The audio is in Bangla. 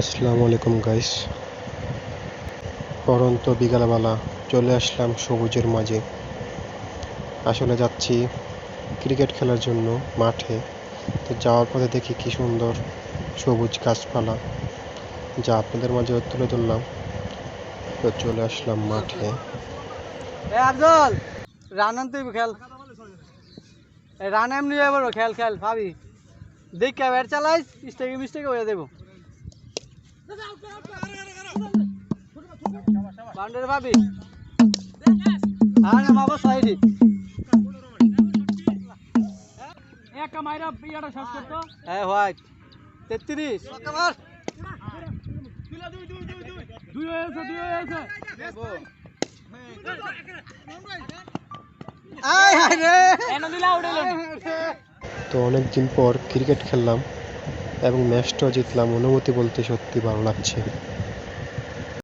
আসসালামু আলাইকুম গাইস পরন্ত বিকালবেলা চলে আসলাম সবুজের মাঝে। আসলে যাচ্ছি ক্রিকেট খেলার জন্য মাঠে। তো যাওয়ার পথে দেখি কি সুন্দর সবুজ গাছপালা। যা আপনাদের মাঝে তুলে ধরলাম। তো চলে আসলাম মাঠে। রান খেল। রান এমনি খেল খেল, ভাবি। দেখ ব্যাট চালাইস স্টেকে মিস্টেকে হয়ে দেবো বাউন্ডারি ভাবি। হ্যাঁ নাম আবার সাইডে হ্যাঁ হোয়াইট। তেত্রিশ। আয় হায় রে। তো অনেক দিন পর ক্রিকেট খেললাম। এবং ম্যাচটাও জিতলাম। অনুভূতি বলতে সত্যি ভালো লাগছে।